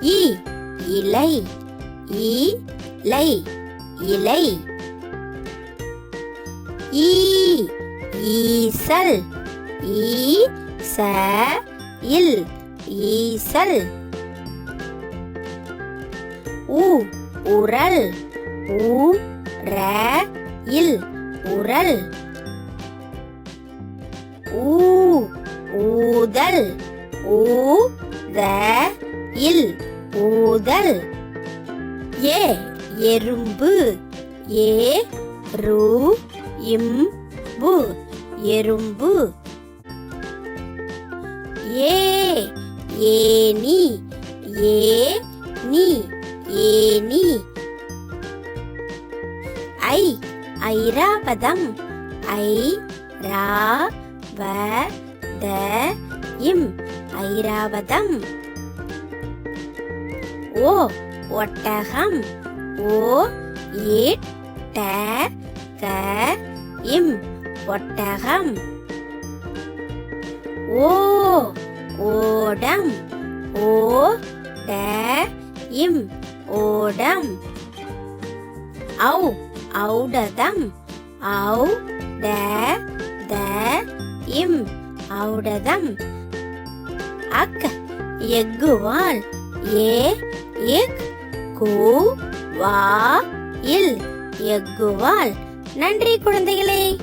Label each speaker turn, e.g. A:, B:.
A: இ இலை இ லை இலை. ஈ ஈசல் ஈச இல் ஈசல். உ உரல் உ ர இல் உரல். ஊ ஊதல் ஊ த இல். ஊதல். ஏ எறும்பு. ஏ ரூ இம் பு எறும்பு. ஏ ஏனி ஏ நீ. ஏனி ஐ ஐராவதம். ஐ ரா வ த இம். ஐராவதம். ஓ ஒட்டகம். ஓ இட் ட க இம் ஒட்டகம். ஓ ஓடம். ஓ ட இம் ஓடம். ஔ ஔடதம். ஔ ட த இம் ஔடதம். அக் எக்குவால் ஏ எக் கு வா இல். எக்குவால் நன்றி குழந்தைகளே.